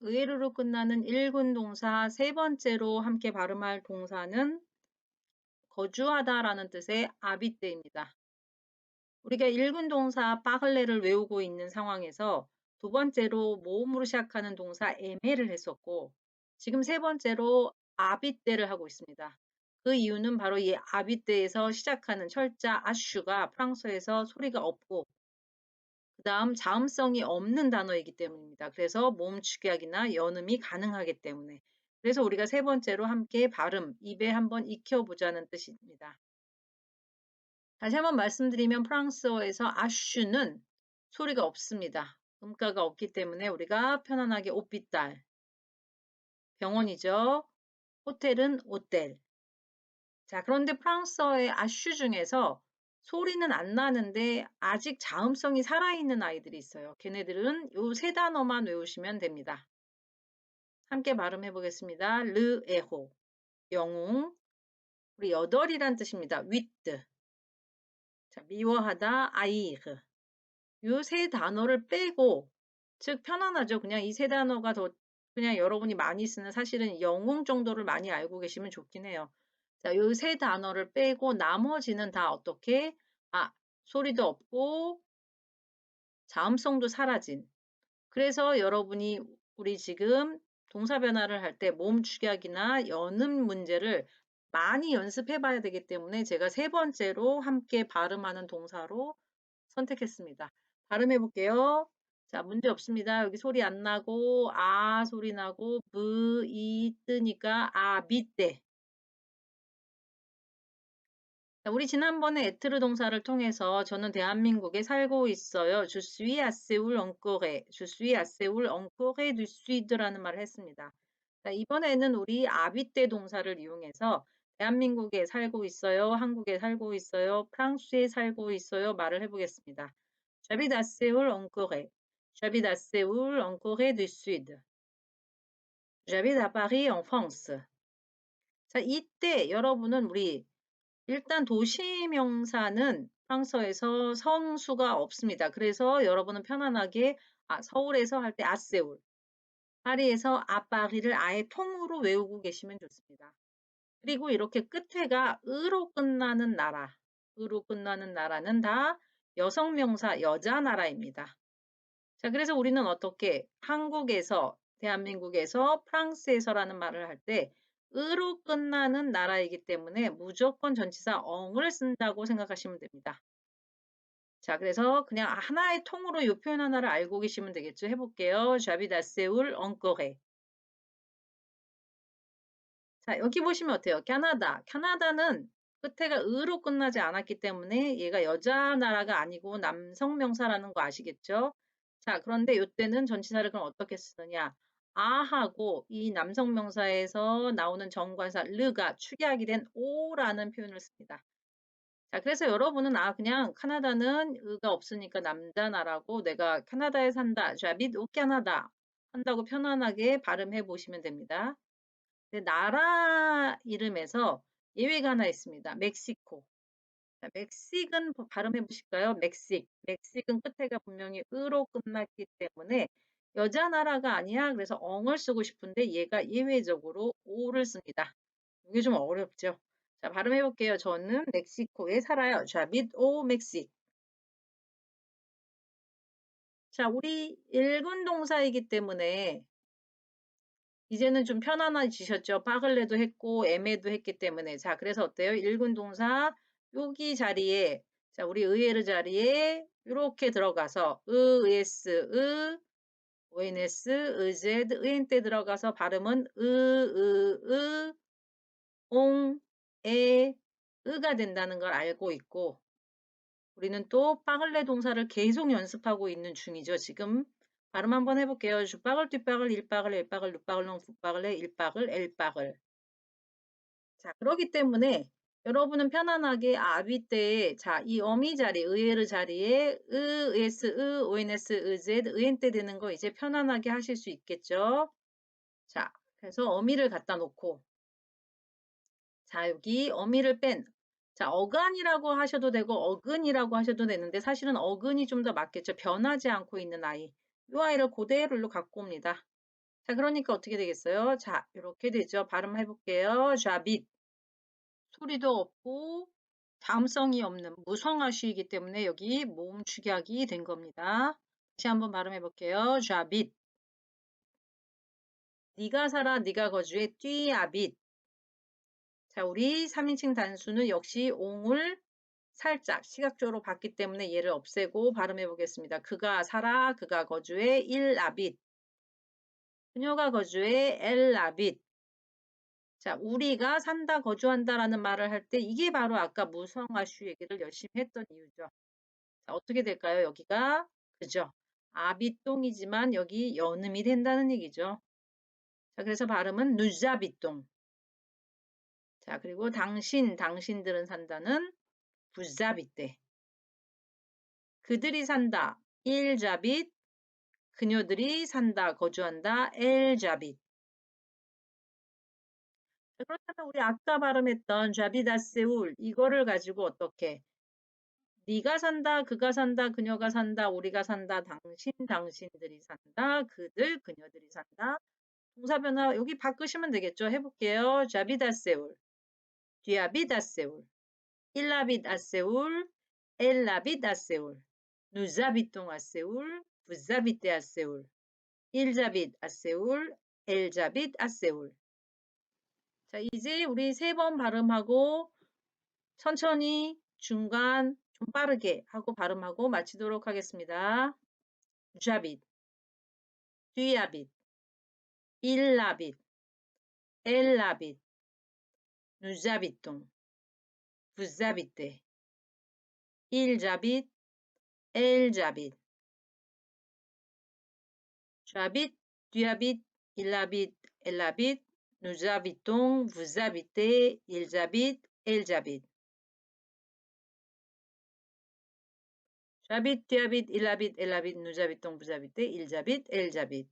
의르로 끝나는 1군 동사 세 번째로 함께 발음할 동사는 거주하다라는 뜻의 아비떼입니다. 우리가 1군 동사 빠글레를 외우고 있는 상황에서 두 번째로 모음으로 시작하는 동사 에메를 했었고 지금 세 번째로 아비떼를 하고 있습니다. 그 이유는 바로 이 아비떼에서 시작하는 철자 아슈가 프랑스에서 소리가 없고 그 다음 자음성이 없는 단어이기 때문입니다. 그래서 모음 축약이나 연음이 가능하기 때문에 그래서 우리가 세 번째로 함께 발음, 입에 한번 익혀보자는 뜻입니다. 다시 한번 말씀드리면 프랑스어에서 아슈는 소리가 없습니다. 음가가 없기 때문에 우리가 편안하게 오피딸 병원이죠. 호텔은 오텔. 자, 그런데 프랑스어의 아슈 중에서 소리는 안 나는데 아직 자음성이 살아있는 아이들이 있어요. 걔네들은 요 세 단어만 외우시면 됩니다. 함께 발음해 보겠습니다. 르 에호 영웅 우리 여덟이란 뜻입니다. 위트 자, 미워하다 아이르 요세 단어를 빼고 즉 편안하죠. 그냥 이 세 단어가 더 그냥 여러분이 많이 쓰는 사실은 영웅 정도를 많이 알고 계시면 좋긴 해요. 자, 요 세 단어를 빼고 나머지는 다 어떻게? 아, 소리도 없고 자음성도 사라진. 그래서 여러분이 우리 지금 동사 변화를 할 때 몸 축약이나 연음 문제를 많이 연습해 봐야 되기 때문에 제가 세 번째로 함께 발음하는 동사로 선택했습니다. 발음해 볼게요. 자, 문제 없습니다. 여기 소리 안 나고 아 소리 나고 브, 이 뜨니까 아, 밑대. 우리 지난번에 에트르 동사를 통해서 저는 대한민국에 살고 있어요. Suis à Séoul en Corée du Sud라는 말을 했습니다. 자, 이번에는 우리 아비떼 동사를 이용해서 대한민국에 살고 있어요. 한국에 살고 있어요. 프랑스에 살고 있어요. 말을 해보겠습니다. Séoul en Corée du Sud. J'habite à Paris en France. 자, 이때 여러분은 우리 일단 도시명사는 프랑스어에서 성수가 없습니다. 그래서 여러분은 편안하게 아, 서울에서 할 때 아세울, 파리에서 아파리를 아예 통으로 외우고 계시면 좋습니다. 그리고 이렇게 끝에가 으로 끝나는 나라, 으로 끝나는 나라는 다 여성명사 여자 나라입니다. 자, 그래서 우리는 어떻게 한국에서, 대한민국에서, 프랑스에서라는 말을 할 때 으로 끝나는 나라이기 때문에 무조건 전치사 엉을 쓴다고 생각하시면 됩니다. 자, 그래서 그냥 하나의 통으로 이 표현 하나를 알고 계시면 되겠죠. 해볼게요. 샤비다세울 엉거해. 자, 여기 보시면 어때요? 캐나다. 캐나다는 끝에가 으로 끝나지 않았기 때문에 얘가 여자 나라가 아니고 남성 명사라는 거 아시겠죠? 자, 그런데 이때는 전치사를 그럼 어떻게 쓰느냐? 아하고 이 남성 명사에서 나오는 정관사 르가 축약이 된 오라는 표현을 씁니다. 자, 그래서 여러분은 아 그냥 카나다는 의가 없으니까 남자 나라고 내가 캐나다에 산다. 자빗 오 캐나다 한다고 편안하게 발음해 보시면 됩니다. 나라 이름에서 예외가 하나 있습니다. 멕시코. 자, 멕식은 발음해 보실까요? 멕식. 멕식은 끝에가 분명히 으로 끝났기 때문에 여자 나라가 아니야. 그래서 엉을 쓰고 싶은데 얘가 예외적으로 오를 씁니다. 이게 좀 어렵죠. 자, 발음해 볼게요. 저는 멕시코에 살아요. 자빗 오 멕시. 자, 우리 일군 동사이기 때문에 이제는 좀 편안해지셨죠. 빠글레도 했고 에메도 했기 때문에 자, 그래서 어때요? 일군 동사 여기 자리에 자, 우리 의에르 자리에 이렇게 들어가서 으, 에스, 으, ONS, 의제, 의엔 때 들어가서 발음은 으, 으, 으, 옹, 에, 으가 된다는 걸 알고 있고 우리는 또 빠글레 동사를 계속 연습하고 있는 중이죠. 지금 발음 한번 해볼게요. 주빠글, 뒷빠글, 일빠글, 일빠글, 루빠글, 농부빠글에 일빠글, 엘빠글. 자, 그러기 때문에 여러분은 편안하게 아비 때에 자, 이 어미 자리, 의에르 자리에 으, 에스, 으, 오엔에스, 으제, 의엔 때 되는 거 이제 편안하게 하실 수 있겠죠? 자, 그래서 어미를 갖다 놓고 자, 여기 어미를 뺀 자, 어간이라고 하셔도 되고 어근이라고 하셔도 되는데 사실은 어근이 좀 더 맞겠죠. 변하지 않고 있는 아이. 이 아이를 그대로 갖고 옵니다. 자, 그러니까 어떻게 되겠어요? 자, 이렇게 되죠. 발음 해 볼게요. j'habite. 소리도 없고 다음성이 없는 무성어시이기 때문에 여기 모음 축약이 된 겁니다. 다시 한번 발음해 볼게요. j'habite. 네가 살아, 네가 tu habites. 자, 우리 3인칭 단수는 역시 옹을 살짝 시각적으로 봤기 때문에 얘를 없애고 발음해 보겠습니다. 그가 살아, 그가 il habite. 그녀가 elle habite. 자, 우리가 산다, 거주한다라는 말을 할 때 이게 바로 아까 무성아슈 얘기를 열심히 했던 이유죠. 자, 어떻게 될까요? 여기가 그죠? 아비똥이지만 여기 연음이 된다는 얘기죠. 자, 그래서 발음은 누자비똥. 자, 그리고 당신, 당신들은 산다는 부자비떼. 그들이 산다, 일자빗. 그녀들이 산다, 거주한다, 엘자빗. 그렇다면 우리 아까 발음했던 자비다세울 이거를 가지고 어떻게 네가 산다, 그가 산다, 그녀가 산다, 우리가 산다, 당신, 당신들이 산다, 그들, 그녀들이 산다. 동사 변화 여기 바꾸시면 되겠죠. 해볼게요. 자비다세울, 뒤아비다세울, 일라비다세울, 엘라비다세울, 누자비똥아세울, 부자비테아세울, 일자빗아세울, 엘자빗아세울. 자, 이제 우리 세 번 발음하고 천천히 중간 좀 빠르게 하고 발음하고 마치도록 하겠습니다. 잡빗, 뒤아빗, 일라빗, 엘라빗, 누자빗동, 부자빗대, 일자빗, 엘자빗, 잡빗, 뒤아빗, 일라빗, 엘라빗, Nous habitons, vous habitez, ils habitent, elles habitent. J'habite, tu habites, il habite, elle habite, nous habitons, vous habitez, ils habitent, elles habitent.